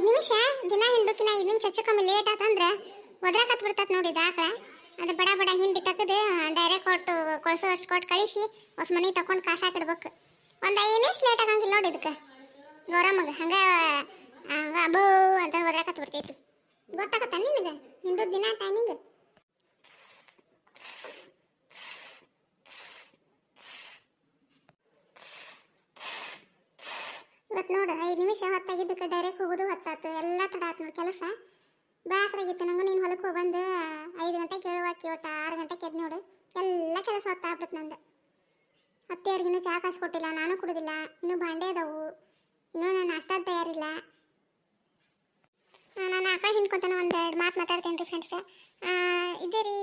ಐದು ನಿಮಿಷ, ದಿನ ಹಿಂಡುಕಿನ ಐದು ನಿಮಿಷ ಹೆಚ್ಚು ಲೇಟ್ ಆತಂದ್ರೆ ಒದ್ರಾಕತ್ ಬಿಡ್ತತ್ ನೋಡಿ ಆಕಳ ಅದು ಬಡ ಬಡ ಹಿಂಡಿ ತೆಗೆದು ಡೈರೆಕ್ಟ್ ಕೊಟ್ಟು ಕೊಳ್ಸೋ ಅಷ್ಟು ಕೊಟ್ಟು ಕಳಿಸಿ ಹೊಸ ಮನೆ ತಕೊಂಡು ಕಾಸು ಹಾಕಿಡ್ಬೇಕು. ಒಂದು ಐದು ನಿಮಿಷ ಲೇಟ್ ಆಗಂಗಿಲ್ಲ ನೋಡಿ ಇದಕ್ಕೆ. ಗೌರಮ್ಮಗ ಹಂಗೆ ಹಂಗ ಅಬೋ ಅಂತ ಒದ್ರಾಕತ್ ಬಿಡ್ತೈತಿ. ಗೊತ್ತಾಗತ್ತ ನಿನಗೆ? ಹಿಂಡು ದಿನ ಟೈಮಿಂಗ್ ಇವತ್ತು ನೋಡು, ಐದು ನಿಮಿಷ ಹೊತ್ತಾಗಿದ್ದಕ್ಕೆ ಡೈರೆಕ್ಟ್ ಹೋಗೋದು ಹೊತ್ತಾತು ಎಲ್ಲ ತಡ ಆತು ನೋಡಿ ಕೆಲಸ? ಬೇಸರಾಗಿತ್ತು ನಂಗೂ, ನೀನು ಹೊಲಕ್ಕೆ ಹೋಗಿ ಐದು ಗಂಟೆಗೆ ಕೇಳುವಾಕಿ ಒಟ್ಟು ಆರು ಗಂಟೆಗೆ ಎದ್ದು ನೋಡು. ಎಲ್ಲ ಕೆಲಸ ಹೊತ್ತಾಗ್ಬಿಡ್ತು ನಂದು. ಅತ್ತೆಯವ್ರಿಗಿನ್ನೂ ಚಹಾ ಕಾಸು ಕೊಟ್ಟಿಲ್ಲ, ನಾನು ಕುಡಿದಿಲ್ಲ, ಇನ್ನೂ ಬಾಂಡೆ ಅದಾವು. ಇನ್ನೂ ನಾನು ಅಷ್ಟ ತಯಾರಿಲ್ಲ. ನಾನು ಆಕಳ ಹಿಂದ್ಕೊಂತಾನೆ ಒಂದು ಎರಡು ಮಾತು ಮಾತಾಡ್ತೇನೆ ರೀ ಫ್ರೆಂಡ್ಸ್ ಇದೇ ರೀ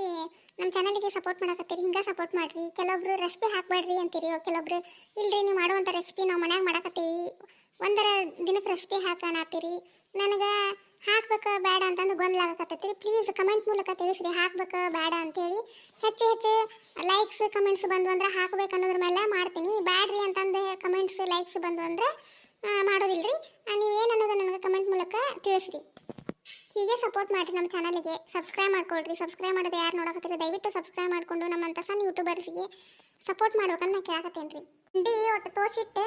ನಮ್ಮ ಚಾನಲಿಗೆ ಸಪೋರ್ಟ್ ಮಾಡಕತ್ತೀರಿ, ಹಿಂಗೆ ಸಪೋರ್ಟ್ ಮಾಡಿರಿ. ಕೆಲವೊಬ್ರು ರೆಸಿಪಿ ಹಾಕ್ಬೇಡ್ರಿ ಅಂತೀರಿ. ಕೆಲವೊಬ್ರು, ಇಲ್ರಿ, ನೀವು ಮಾಡುವಂಥ ರೆಸಿಪಿ ನಾವು ಮನ್ಯಾಗ ಮಾಡಕತ್ತೀವಿ. ಒಂದರ ದಿನಕ್ಕೆ ರೆಸಿಪಿ ಹಾಕಣತ್ತೀರಿ ನನಗೆ ಹಾಕ್ಬೇಕು ಬೇಡ ಅಂತಂದು ಗೊಂದಲ ಆಗಕತ್ತೈತಿ ಪ್ಲೀಸ್ ಕಮೆಂಟ್ ಮೂಲಕ ತಿಳಿಸ್ರಿ. ಹಾಕ್ಬೇಕು ಬೇಡ ಅಂತೇಳಿ ಹೆಚ್ಚು ಹೆಚ್ಚು ಲೈಕ್ಸ್ ಕಮೆಂಟ್ಸ್ ಬಂದು ಅಂದ್ರೆ ಹಾಕ್ಬೇಕು ಅನ್ನೋದ್ರ ಮೇಲೆ ಮಾಡ್ತೀನಿ. ಬ್ಯಾಡ್ರಿ ಅಂತಂದು ಕಮೆಂಟ್ಸ್ ಲೈಕ್ಸ್ ಬಂದು ಅಂದ್ರೆ ನೀವು ನೀವೇನು ಅನ್ನೋದು ನನಗೆ ಕಮೆಂಟ್ ಮೂಲಕ ತಿಳಿಸ್ರಿ. ಹೀಗೆ ಸಪೋರ್ಟ್ ಮಾಡಿರಿ ನಮ್ಮ ಚಾನಲಿಗೆ ಸಬ್ಸ್ಕ್ರೈಬ್ ಮಾಡ್ಕೊಳ್ರಿ. ಸಬ್ಸ್ಕ್ರೈಬ್ ಮಾಡೋದು ಯಾರು ನೋಡಕತ್ತೀರಿ ದಯವಿಟ್ಟು ಸಬ್ಸ್ಕ್ರೈಬ್ ಮಾಡಿಕೊಂಡು ನಮ್ಮಂಥ ಸಣ್ಣ ಯೂಟ್ಯೂಬರ್ಸಿಗೆ ಸಪೋರ್ಟ್ ಮಾಡ್ಬೇಕಂತ ನಾ ಕೇಳಕತ್ತೇನೆ ರೀ ಡಿ ಒಟ್ಟು ತೋಸಿಟ್ಟು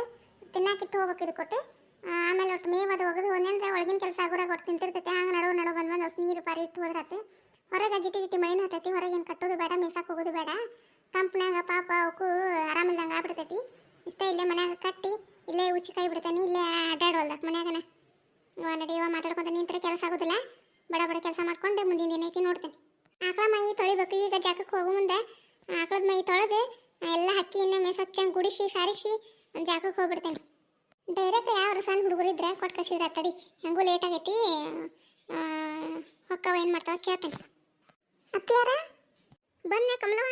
ಹೋಗ್ಬೇಕು ಇದು ಕೊಟ್ಟು. ಆಮೇಲೆ ಒಟ್ಟು ಮೇವ್ ಅದು ಒಗದು ಒಂದಂದ್ರೆ ಒಳಗಿನ ಕೆಲಸ ಆಗೋರಾಗ ಒಟ್ಟು ತಿಂತಿರ್ತೈತೆ. ಹಂಗೆ ನಡು ನಡು ಬಂದು ಬಂದು ನೀರು ಪಾರಿ ಇಟ್ಟು ಹೋದ್ರತ್ತೆ ಹೊರಗೆ ಜಿಟಿ ಜಿಟಿ ಮಳೆನೂ ಹತ್ತೈತಿ, ಹೊರಗೆ ಏನು ಕಟ್ಟೋದು ಬೇಡ, ಮೇಸಾಕ್ ಹೋಗೋದು ಬೇಡ. ತಂಪನಾಗ ಪಾಪ ಅವಕ್ಕೂ ಆರಾಮಿಲ್ದಂಗೆ ಆಗ್ಬಿಡ್ತೈತಿ. ಇಷ್ಟ ಇಲ್ಲೇ ಮನ್ಯಾಗ ಕಟ್ಟಿ, ಇಲ್ಲೇ ಉಚ್ಚಿ ಕೈ ಬಿಡ್ತಾನೆ ಇಲ್ಲೇ ಅಡ್ಡಾಡೋಲ್ದ ಮನ್ಯಾಗನ. ನಡೆಯುವ ಮಾತಾಡ್ಕೊಂತ ನಿಂತರೆ ಕೆಲಸ ಆಗೋದಿಲ್ಲ. ಬಡ ಬಡ ಕೆಲಸ ಮಾಡ್ಕೊಂಡು ಮುಂದಿನ ದಿನ ಐತಿ ನೋಡ್ತೇನೆ. ಆಕಳ ಮೈ ತೊಳಿಬೇಕು, ಈಗ ಜಾಗಕ್ಕೆ ಹೋಗೋ ಮುಂದೆ. ಆಕಳದ ಮೈ ತೊಳೆದು ಎಲ್ಲ ಹಕ್ಕಿಯನ್ನು ಮೇ ಸ್ವಚ್ಛಂಗೆ ಗುಡಿಸಿ, ಸಾರಿಸಿ, ಜಾಗಕ್ಕೆ ಹೋಗ್ಬಿಡ್ತೇನೆ. ಡೈರೆಕ್ಟ್ ಯಾರು ಸಣ್ಣ ಹುಡುಗರಿದ್ರೆ ಕೊಟ್ಟು ಕಳಿಸಿದ್ರೆ ತಡಿ ಹೆಂಗೂ ಲೇಟ್ ಆಗೈತಿ. ಹೊಕ್ಕವ ಏನು ಮಾಡ್ತಾವ ಕೇಳ್ತೇನೆ. ಅತ್ತಿಯಾರ? ಬನ್ನಿ ಕಮಲವ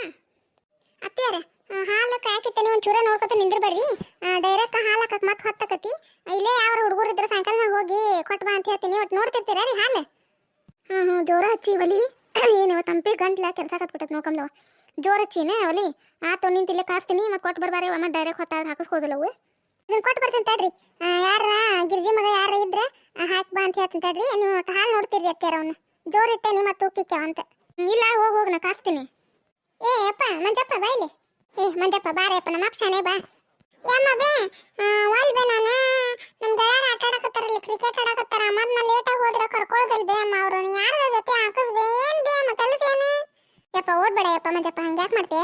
ಅತ್ತಿಯಾರ? ಹಾಲು ಕಾಯ್ಕಿಟ್ಟೆ ಒಂದು ಚೂರ ನೋಡ್ಕೊತ ನಿಂದ್ರ ಬರ್ರಿ ಡೈರೆಕ್ಟ್ ಹಾಲು ಹಾಕಕ್ಕೆ ಮತ್ತೆ ಹೊತ್ತಕತಿ ಇಲ್ಲೇ ಯಾವ ಹುಡುಗರು ಇದ್ರೆ ಸಾಯಂಕಾಲ ಹೋಗಿ ಕೊಟ್ಟು ಬಾ ಅಂತ ಹೇಳ್ತೀನಿ. ಒಟ್ಟು ನೋಡ್ತಿರ್ತೀರ ರೀ ಹಾಲು? ಹಾಂ ಹ್ಞೂ ಜೋರ ಹಚ್ಚಿ ಒಲಿ. ಏನು ತಂಪಿ ಗಂಟ್ಲ ಕೆಲಸ ಕತ್ಬಿಟ್ಟತ್ ನೋಡ್ಕಂಬ್ಲವ ಜೋರ ಹಚ್ಚಿನೇ ಒಲಿ. ಆ ತೊಂದಿಲ್ಲ ಕಾಸ್ತೀನಿ, ಮತ್ತೆ ಕೊಟ್ಟು ಬರ್ಬಾರಿ ಮತ್ತೆ ಡೈರೆಕ್ಟ್ ಹೊತ್ತ ಹಾಕಿಸ್ಕೋದಿಲ್ಲ ಅವು ಇದನ್ನ ಕೊಟ್ಟು ಬರ್ತೀನಿ ತಡ್ರಿ. ಯಾರ ಗಿರ್ಜಿ ಮಗ ಯಾರ ಇದ್ರ ಹಾಕಿ ಬಾ ಅಂತ ಹೇಳ್ತೀನಿ ತಡ್ರಿ. ನೀವು ಹಾಲು ನೋಡ್ತೀರಿ ಅತ್ಯಾರ ಅವನ್ನ ಜೋರ್ ಇಟ್ಟೆ ನಿಮ್ಮ ತೂಕಿಕ್ಕ ಅಂತ. ಇಲ್ಲ, ಹೋಗಿ ಹೋಗಿ, ನಾ ಕಾಸ್ತೀನಿ ಏ, ಅಪ್ಪ, ಮಂಜಪ್ಪ, ಬಾ ಇಲ್ಲಿ. ಏ, ಮಂಜಪ್ಪ ಬಾರಪ್ಪ ನಮ್ಮ ಅಪ್ಪ ಬಾ. ಯಮ್ಮ ಬೇ ವಾಲ್ ಬೇ ನಾನು. ನಮ್ಮ ಗೆಳೆಯರು ಆಟ ಆಡಕತ್ತಾರಲ್ಲ ಕ್ರಿಕೆಟ್ ಆಡಕತ್ತಾರ. ಮತ್ತೆ ನಾ ಲೇಟಾಗಿ ಹೋದ್ರೆ ಕರ್ಕೊಳ್ಳೋದಲ್ಲ ಬೇ ಅಮ್ಮ ಅವರು. ಯಾರ ಜೊತೆ ಹಾಕಿಸ್ಬೇ ಏನು ಬೇ ಅಮ್ಮ, ಕೆಲಸ ಯಪ್ಪ ಓಡ್ಬೇಡ ಯಪ್ಪ ಮಂಜಪ್ಪ ಹಂಗೆ ಯಾಕೆ ಮಾಡ್ತೆ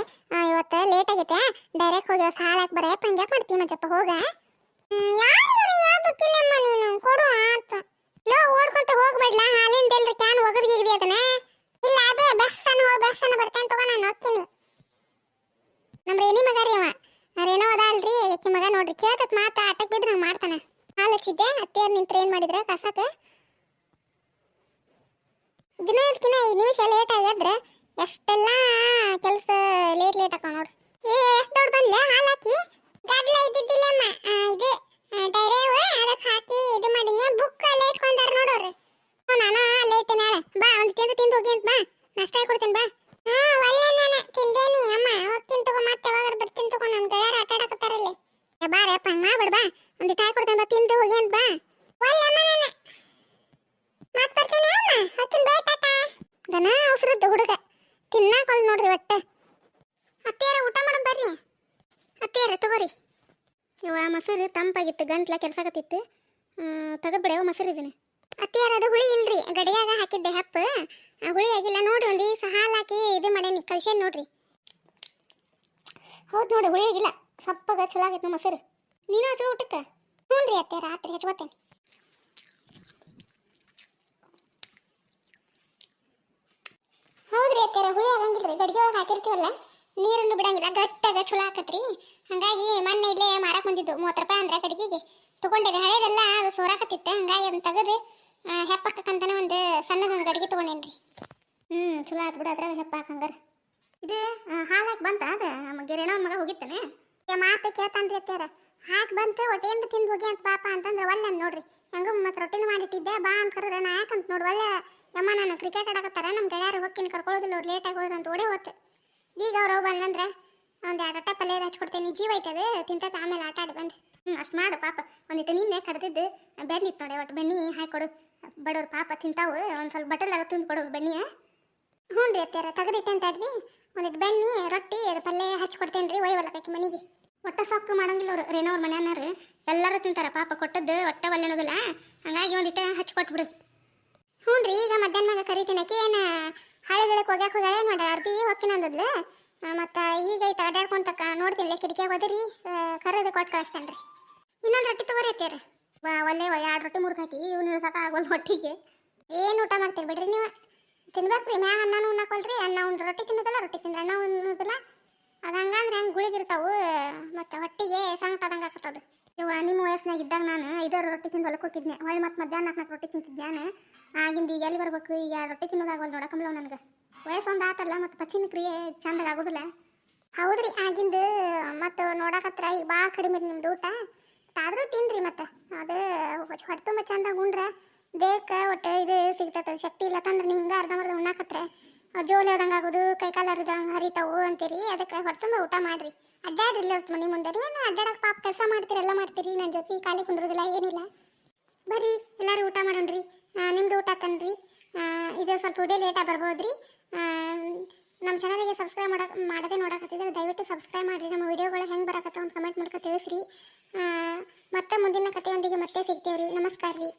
ಇವತ್ತು ಲೇಟ್ ಆಗೈತೆ. ಡೈರೆಕ್ಟ್ ಹೋಗಿ ಸಾಲ ಹಾಕಿ ಬರ. ಯಪ್ಪ ಹಂಗೆ. ಯಾಕೆ ಮಾಡ್ತೀವಿ ಮಂಜಪ್ಪ ಹೋಗ ನೀನು. ಕೊಡು ಅಂತ ಲೋ, ಓಡ್ಕೊಂತ ಹೋಗ್ಬೇಡ್ಲ ಹಾಲಿಂದ ಎಲ್ರಿ ಕ್ಯಾನ್ ಒಗದ್ ಗಿಗದಿ ಅದನ್ನ. ಇಲ್ಲ, ಅದೇ ಬಸ್ ಅನ್ನ ಹೋಗಿ ಬಸ್ ನಾನು ಹೋಗ್ತೀನಿ. ನಮ್ಮ ಮಗ ರೀ ಅವ. ರೇಣೋ ಅದ ಅಲ್ರಿ ಮಗ ನೋಡ್ರಿ. ಕೇಳ್ತತ್ ಮಾತ, ಆಟಕ್ ಬಿದ್ರೆ ಹಂಗೆ ಮಾಡ್ತಾನ. ಹಾಲು ಹಚ್ಚಿದ್ದೆ ಏನ್ ಮಾಡಿದ್ರ? ಕಸಕ್ಕೆ ದಿನಕ್ಕಿನ ಐದು ನಿಮಿಷ ಲೇಟ್ ಆಗ್ಯದ್ರ ಎಷ್ಟೆಲ್ಲ ಕೆಲಸ ಲೇಟ್ ಲೇಟ್ ಅಕ್ಕ ನೋಡ್ರಿ ಏ ಎಷ್ಟು ದೊಡ್ಡ ಬಂದ್ಲೆ? ಹಾಲು ಹಾಕಿ? ಗಡ್ಲ ಇದ್ದಿದ್ದಿಲ್ಲಮ್ಮ. ಆ, ಇದು ಡೈರೇವ್ ಅದಕ್ಕೆ ಹಾಕಿ ಇದು ಮಾಡಿದ್ನೆ. ಬುಕ್ ಅಲ್ಲೇ ಇಟ್ಕೊಂಡಾರ ನೋಡೋರು. ನಾನು ಲೇಟ್ ನಾಳೆ. ಬಾ ಒಂದು ತಿಂದು ತಿಂದು ಹೋಗಿ ಅಂತ ಬಾ. ನಾಷ್ಟ ಕೊಡ್ತೀನಿ ಬಾ. ಹಾ ಒಳ್ಳೆ ನಾನು. ತಿಂದೇನಿ ಅಮ್ಮ. ಹೋಗ್ತೀನಿ ತಗೋ ಮತ್ತೆ ಯಾವಾಗ ಬರ್ತೀನಿ ತಗೋ. ನಮ್ಮ ಗೆಳೆಯರು ಆಟ ಆಡಕತ್ತಾರಲ್ಲಿ ಏ ಬಾ ರೇಪ ಹಂಗೆ ಮಾಡ್ಬೇಡ ಬಾ. ಒಂದು ಟಾಯ್ ಕೊಡ್ತೇನೆ ಬಾ ತಿಂದು ಹೋಗಿ ಅಂತ ಬಾ. ಒಳ್ಳೆ ಅಮ್ಮ ನಾನು. ಮತ್ತೆ ಬರ್ತೀನಿ ಅಮ್ಮ. ಹೋಗ್ತೀನಿ ಬೇ ತಾತ. ದನ ಅವಸರದ್ದು ಹುಡುಗ. ತಿನ್ನಾಕ ನೋಡ್ರಿ ಒಟ್ಟೆ. ಅತ್ತೆಯರ ಊಟ ಮಾಡೋಣ ಬರ್ರಿ. ಅತ್ತೆಯರ, ತಗೋರಿ. ಇವ ಮೊಸರು ತಂಪಾಗಿತ್ತು, ಗಂಟ್ಲ ಕೆಲ್ಸಾಕತ್ತಿತ್ತು ತೆಗೆದ್ಬಿಡೆವ ಮೊಸರು ಇದನ್ನ. ಅತ್ತೇರ ಅದು ಹುಳಿ ಇಲ್ರಿ. ಗಡಿಯಾಗ ಹಾಕಿದ್ದೆ ಹಪ್ಪ. ಹುಳಿ ಆಗಿಲ್ಲ, ನೋಡಿ, ಒಂದು ಹಾಲು ಹಾಕಿ ಇದು ಮಾಡೇನಿ ಕಲ್ಸೇನ್ ನೋಡ್ರಿ. ಹೌದು ನೋಡಿ, ಹುಳಿ ಆಗಿಲ್ಲ. ಸಪ್ಪಗ ಚಲೋ ಆಗೈತೆ ಮೊಸರು. ನೀನು ಹಚ್ಚು ಊಟಕ್ಕೆ. ಹ್ಞೂ ರೀ ಅತ್ತೆ ರಾತ್ರಿ ಹಚ್ಕೋತೇನೆ ಹೌದ್ರಿ ಅತ್ತೆರ ಹುಳಿ ಆಗಂಗಿಲ್ರಿ ಗಡಿಗೆ ಒಳಗೆ ಹಾಕಿರ್ತೀವಲ್ಲ, ನೀರನ್ನು ಬಿಡಂಗಿಲ್ಲ, ಗಟ್ಟಾಗ ಚಲೋ ಆಕತ್ರಿ ಹಂಗಾಗಿ ಮೊನ್ನೆ ಇಲ್ಲೇ ಮಾರಕ್ ಬಂದಿದ್ದು, ಮೂವತ್ತು ರೂಪಾಯಿ ಅಂದ್ರೆ ಕಡಿಗೆಗೆ ತಗೊಂಡಿರಿ ಹಳೇದೆಲ್ಲ ಅದು ಸೋರಾಕತ್ತಿತ್ತು, ಹಂಗಾಗಿ ಅದನ್ನ ತೆಗೆದು ಹೆಪ್ಪಕ್ಕಂತಾನೆ ಒಂದು ಸಣ್ಣದೊಂದು ಗಡಿಗೆ ತಗೊಂಡೇನ್ರಿ. ಹ್ಞೂ ಚಲೋ ಆತು ಬಿಡು ಅದ್ರಾಗ ಹೆಪ್ಪ ಇದು ಹಾಲು ಹಾಕಿ ಬಂತ ಅದ? ಗೆರೆನೋ ಮಗ ಹೋಗಿತ್ತಾನೆ? ಮಾತು ಕೇಳ್ತಾನ್ರಿ ಅತ್ತಾರ ಹಾಕಿ ಬಂತು, ಹೊಟ್ಟೆಯಿಂದ ತಿಂದು ಹೋಗಿ ಅಂತ ಪಾಪ ಅಂತಂದ್ರೆ ಒಲ್ಲೆ ನೋಡ್ರಿ. ಹೆಂಗ ಮತ್ತೆ ರೊಟ್ಟಿನ ಮಾಡಿಟ್ಟಿದ್ದೆ, ಬಾ ಅಂತ ಕರೆದ್ರೆ ನಾ ಯಾಕಂತ ನೋಡು ಒಳ್ಳೆ ಯಮ್ಮ ನಾನು ಕ್ರಿಕೆಟ್ ಆಡಕತ್ತಾರ ನಮ್ಮ ಗೆಳೆಯರು ಹೋಗ್ತೀನಿ ಕರ್ಕೊಳ್ಳೋದಿಲ್ಲ ಅವ್ರು ಲೇಟಾಗಿ ಹೋದ್ರೆ ಅಂತ ಓಡೇ ಹೋತೆ. ಈಗ ಅವ್ರು ಬಂದಂದ್ರೆ ಒಂದು ಎರಡು ಹೊಟ್ಟೆ ಪಲ್ಯ ಹಚ್ಕೊಡ್ತೇನೆ ಜೀವ ಐತದೆ ತಿಂತೈತೆ, ಆಮೇಲೆ ಆಟ ಆಡಿ ಬಂದು. ಹ್ಞೂ ಅಷ್ಟು ಮಾಡು ಪಾಪ ಒಂದಿಟ್ಟು ನಿನ್ನೆ ಕಡ್ದಿದ್ದು ಬೆನ್ನಿ ಇತ್ತು ನೋಡಿ ಒಟ್ಟು ಬೆನ್ನಿ ಹಾಕೊಡು ಬಡವ್ರು ಪಾಪ ತಿಂತಾವು, ಒಂದು ಸ್ವಲ್ಪ ಬಟಲ್ದಾಗ ತಿಂದು ಕೊಡು ಬೆನ್ನಿ ಹ್ಞೂ ರೀ ಅತ್ತಾರ ತೆಗೆದಿಟ್ಟೆ ಅಂತ ಅಡ್ರಿ ಒಂದಿಟ್ಟು ಬೆನ್ನಿ ರೊಟ್ಟಿ ಅದು ಪಲ್ಯ ಹಚ್ಚಿ ಕೊಡ್ತೇನೆ ರೀ ಒಯ್ಯವಲ್ಲಕೈತಿ ಮನೆಗೆ. ಒಟ್ಟ ಸೊಕ್ಕು ಮಾಡಂಗಿಲ್ಲ ಅವ್ರು ರೇನವ್ರ ಮನೆಯನ್ನಾರು ಎಲ್ಲರೂ ತಿಂತಾರ, ಪಾಪ ಕೊಟ್ಟದ್ದು ಒಟ್ಟ ಒಲ್ಲೆ ಅನ್ನೋದಿಲ್ಲ ಹಂಗಾಗಿ ಒಂದಿಟ್ಟ ಹಚ್ಚಿ ಕೊಟ್ಬಿಡು. ಹ್ಞೂ ರೀ, ಈಗ ಮಧ್ಯಾಹ್ನ ಕರಿತೀನಿ ಆಕೆ ಏನು ಹಳೆಗಳಕ್ಕೆ ಹೋಗ್ಯಾಕ ಹೋಗ್ಯಾಳೆ ಮಾಡ್ಯಾಳ? ಅರ್ಬಿ ಹೊಕ್ಕಿನ ಅಂದದ್ಲು? ಮತ್ತು ಈಗ ಐತೆ ಅಡ್ಯಾಡ್ಕೊಂತ ನೋಡ್ತೀನಿ ಕಿಟಕಿಯಾಗ ಹೋದ್ರಿ ಕರೆದು ಕೊಟ್ಟು ಕಳಿಸ್ತೇನೆ ರೀ ಇನ್ನೊಂದು ರೊಟ್ಟಿ ತಗೋರಿ ಅತ್ತೀರ ಒಲ್ಲೆ ಎರಡು ರೊಟ್ಟಿ ಮುರ್ದು ಹಾಕಿ, ಇವ್ನು ಆಗೋದು ಹೊಟ್ಟಿಗೆ ಏನು ಊಟ ಮಾಡ್ತೀರಿ ಬಿಡ್ರಿ ನೀವು? ತಿನ್ಬೇಕು ರೀ, ಮ್ಯಾಗ ಅನ್ನನೂ ಉಣ್ಣಾಕೊಳ್ರಿ ಅನ್ನ ಒಂದು ರೊಟ್ಟಿ ತಿನ್ನೋದಿಲ್ಲ, ರೊಟ್ಟಿ ತಿಂದ್ರೆ ಅನ್ನ ಉಣ್ಣೋದಿಲ್ಲ. ಅದು ಹಂಗಂದ್ರೆ ಹೆಂಗೆ ಗುಳಿಗಿರ್ತಾವು ಮತ್ತು ಹೊಟ್ಟಿಗೆ ಸಂಕಟ ಆದಂಗೆ ಆಗ್ತದೆ. ಇವ ನಿಮ್ಮ ವಯಸ್ಸಿನಾಗ ಇದ್ದಾಗ ನಾನು ಐದಾರು ರೊಟ್ಟಿ ತಿಂದು ಹೊಲಕ್ಕೆ ಹೋಗಿದ್ನೆ ಹೊಳ್ಳಿ ಮತ್ತೆ ಮಧ್ಯಾಹ್ನ ನಾಲ್ಕು ನಾಲ್ಕು ರೊಟ್ಟಿ ತಿಂತಿದ್ದೆ ನಾನು ಆಗಿಂದ ಈಗ ಎಲ್ಲಿ ಬರ್ಬೇಕು? ಈಗ ಎರಡು ರೊಟ್ಟಿ ತಿನ್ನೋದಾಗಲ್ಲ ನೋಡಕಂಬ್ಲವ್ ನನಗೆ. ವಯಸ್ಸು ಒಂದು ಆತಲ್ಲ ಮತ್ತು ಪಚ್ಚಿನ ಕ್ರಿಯೆ ಚಂದಾಗ ಆಗೋದಿಲ್ಲ. ಹೌದ್ರಿ, ಆಗಿಂದ ಮತ್ತು ನೋಡಕತ್ರ ಈಗ ಭಾಳ ಕಡಿಮೆ ರೀ ನಿಮ್ದು ಊಟ. ಆದರೂ ತಿನ್ರಿ ಮತ್ತೆ. ಅದು ಹೊಟ್ಟೆ ತುಂಬ ಚಂದಾಗ ಉಂಡ್ರೆ ದೇಹಕ್ಕೆ ಒಟ್ಟು ಇದು ಸಿಗ್ತದೆ ಶಕ್ತಿ ಇಲ್ಲ ತಂದ್ರೆ ನಿಮ್ಗೆ ಅರ್ಧ ಅರ್ಧಂಬರ್ಧ ಉಣ್ಣಾಕತ್ರೆ ಜೋಲಿ ಆದಂಗೆ ಆಗೋದು ಕೈಕಾಲು ಹರಿದಂಗೆ ಹರಿತಾವು ಅಂತೀರಿ. ಅದಕ್ಕೆ ತುಂಬ ಊಟ ಮಾಡಿರಿ. ಅಡ್ಡಾಡ್ರಿ ಇಲ್ಲ ಮನೆ ಮುಂದೆ. ಏನು ಅಡ್ಡಾಡಕ್ಕೆ ಪಾಪ ಕೆಲಸ ಮಾಡ್ತೀರಿ, ಎಲ್ಲ ಮಾಡ್ತೀರಿ. ನನ್ನ ಜೊತೆ ಖಾಲಿ ಕುಂದಿರೋದಿಲ್ಲ, ಏನಿಲ್ಲ. ಬರ್ರಿ, ಎಲ್ಲರೂ ಊಟ ಮಾಡೋಣ್ರಿ. ನಿಮ್ದು ಊಟ ತನ್ರಿ. ಇದು ಸ್ವಲ್ಪ ವಿಡಿಯೋ ಲೇಟಾಗಿ ಬರ್ಬೋದು ರೀ ನಮ್ಮ ಚಾನಲ್ಗೆ ಸಬ್ಸ್ಕ್ರೈಬ್ ಮಾಡೋ ಮಾಡದೆ ನೋಡಕತ್ತಿದ್ರೆ ದಯವಿಟ್ಟು ಸಬ್ಸ್ಕ್ರೈಬ್ ಮಾಡಿರಿ. ನಮ್ಮ ವಿಡಿಯೋಗಳು ಹೆಂಗೆ ಬರಕತ್ತ ಒಂದು ಕಮೆಂಟ್ ಮಾಡ್ಕೊ ತಿಳಿಸ್ರಿ. ಮತ್ತೆ ಮುಂದಿನ ಕಥೆಯೊಂದಿಗೆ ಮತ್ತೆ ಸಿಗ್ತೇವ್ರಿ. ನಮಸ್ಕಾರ ರೀ